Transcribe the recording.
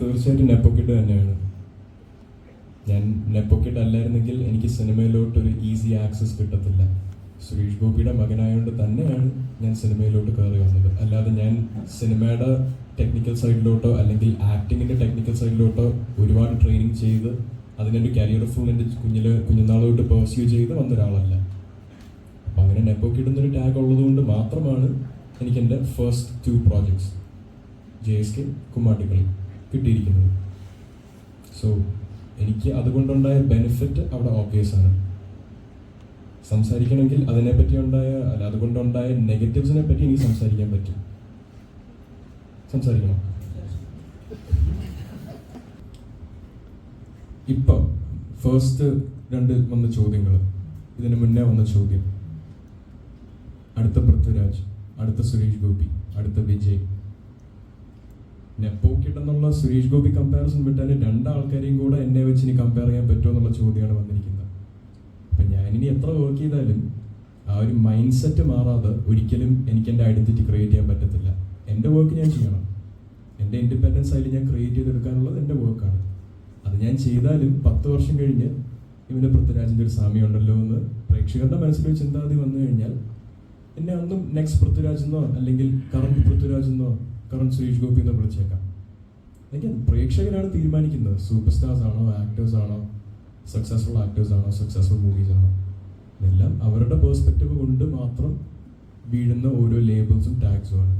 തീർച്ചയായിട്ടും നെപ്പോക്കിഡ് തന്നെയാണ്. ഞാൻ നെപ്പോക്കിഡ് അല്ലായിരുന്നെങ്കിൽ എനിക്ക് സിനിമയിലോട്ട് ഒരു ഈസി ആക്സസ് കിട്ടത്തില്ല. സുരേഷ് ഗോപിയുടെ മകനായതുകൊണ്ട് തന്നെയാണ് ഞാൻ സിനിമയിലോട്ട് കയറി വന്നത്. അല്ലാതെ ഞാൻ സിനിമയുടെ ടെക്നിക്കൽ സൈഡിലോട്ടോ അല്ലെങ്കിൽ ആക്ടിങ്ങിന്റെ ടെക്നിക്കൽ സൈഡിലോട്ടോ ഒരുപാട് ട്രെയിനിങ് ചെയ്ത് അതിനൊരു കരിയർ ഫുൾ എന്റെ കുഞ്ഞിൽ കുഞ്ഞുനാളോട്ട് പെർസ്യൂ ചെയ്ത് വന്ന ഒരാളല്ല അപ്പം അങ്ങനെ നെപ്പോക്കിഡ് എന്നൊരു ടാഗ് ഉള്ളതുകൊണ്ട് മാത്രമാണ് എനിക്ക് എന്റെ first two projects J S K Kummattikali. കിട്ടിയിരിക്കുന്നത്. സോ എനിക്ക് അതുകൊണ്ടുണ്ടായ ബെനിഫിറ്റ് അവിടെ ഓബ്വിയസ് ആണ്. സംസാരിക്കണമെങ്കിൽ അതിനെപ്പറ്റി ഉണ്ടായ അല്ല അതുകൊണ്ടുണ്ടായ നെഗറ്റീവ്സിനെ പറ്റി എനിക്ക് സംസാരിക്കാൻ പറ്റും. സംസാരിക്കണം? ഇപ്പൊ ഫസ്റ്റ് രണ്ട് വന്ന ചോദ്യങ്ങൾ ഇതിന് മുന്നേ വന്ന ചോദ്യം. അടുത്ത പൃഥ്വിരാജ് അടുത്ത സുരേഷ് ഗോപി അടുത്ത വിജയ്. നെപ്പോക്കിട്ട് കിട്ടെന്നുള്ള സുരേഷ് ഗോപി കമ്പാരിസൺ വിട്ടാൽ രണ്ടാൾക്കാരെയും കൂടെ എന്നെ വെച്ച് ഇനി കമ്പയർ ചെയ്യാൻ പറ്റുമോ എന്നുള്ള ചോദ്യമാണ് വന്നിരിക്കുന്നത്. അപ്പൊ ഞാനിനി എത്ര വർക്ക് ചെയ്താലും ആ ഒരു മൈൻഡ് സെറ്റ് മാറാതെ ഒരിക്കലും എനിക്ക് എന്റെ ഐഡന്റിറ്റി ക്രിയേറ്റ് ചെയ്യാൻ പറ്റത്തില്ല. എന്റെ വർക്ക് ഞാൻ ചെയ്യണം. എന്റെ ഇൻഡിപെൻഡൻസ് ആയിട്ട് ഞാൻ ക്രിയേറ്റ് ചെയ്തെടുക്കാനുള്ളത് എന്റെ വർക്കാണ് അത് ഞാൻ ചെയ്താലും പത്ത് വർഷം കഴിഞ്ഞ് ഇവന്റെ പൃഥ്വിരാജിന്റെ ഒരു സാമ്യമുണ്ടല്ലോ എന്ന് പ്രേക്ഷകരുടെ മനസ്സിലൊരു ചിന്താഗതി വന്നു കഴിഞ്ഞാൽ എന്നെ അന്നും നെക്സ്റ്റ് പൃഥ്വിരാജ് എന്നോ അല്ലെങ്കിൽ കറണ്ട് പൃഥ്വിരാജ് എന്നോ കറണ്ട് സുരേഷ് ഗോപി എന്നോ വിളിച്ചേക്കാം. എനിക്ക് പ്രേക്ഷകരാണ് തീരുമാനിക്കുന്നത്. സൂപ്പർ സ്റ്റാർസ് ആണോ ആക്ടേഴ്സ് ആണോ സക്സസ്ഫുൾ ആക്ടേഴ്സ് ആണോ സക്സസ്ഫുൾ മൂവീസ് ആണോ. എല്ലാം അവരുടെ പേഴ്സ്പെക്റ്റീവ് കൊണ്ട് മാത്രം വീഴുന്ന ഓരോ ലേബിൾസും ടാഗ്സും ആണ്.